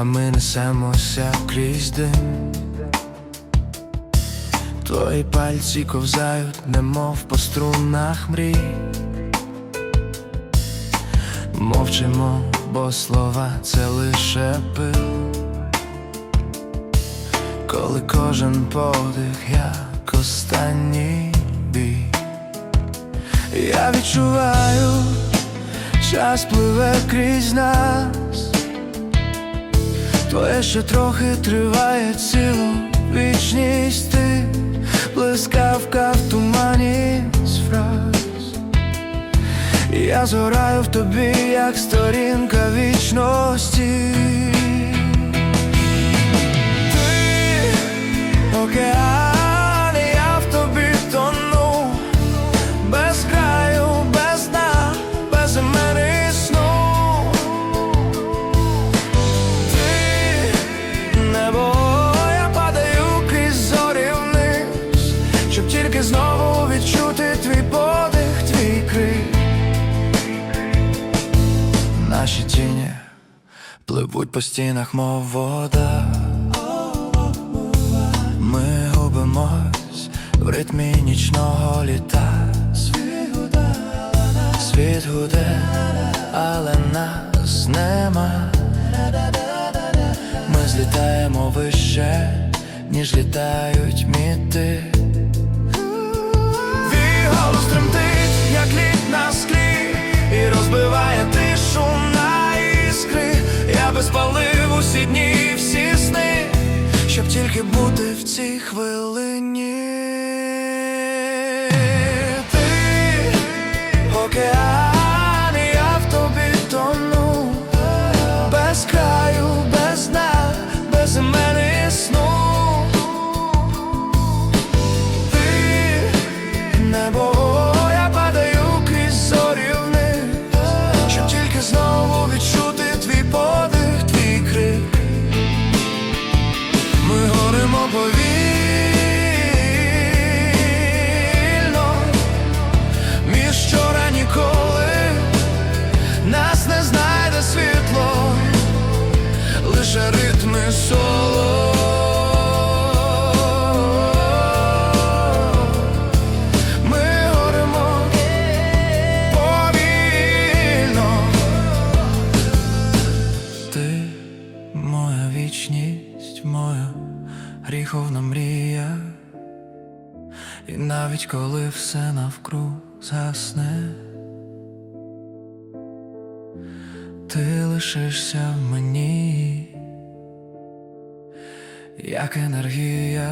а ми несемося крізь дим. Твої пальці ковзають, немов по струнах мрій. Мовчимо, бо слова це лише пил. Коли кожен подих, як останній бій. Я відчуваю, час пливе крізь нас. Твоє ще трохи триває цілу вічність ти блискавка в тумані з фраз. Я згораю в тобі, як сторінка вічності. Наші тіні пливуть по стінах, мов вода. Ми губимось в ритмі нічного літа. Світ гуде, але нас нема. Ми злітаємо вище, ніж літають міти. Тільки бути в цій хвилині. Не знайде світло, лише ритми соло. Ми горимо повільно. Ти моя вічність, моя гріховна мрія. І навіть коли все навкруг згасне, ти лишишся в мені, як енергія.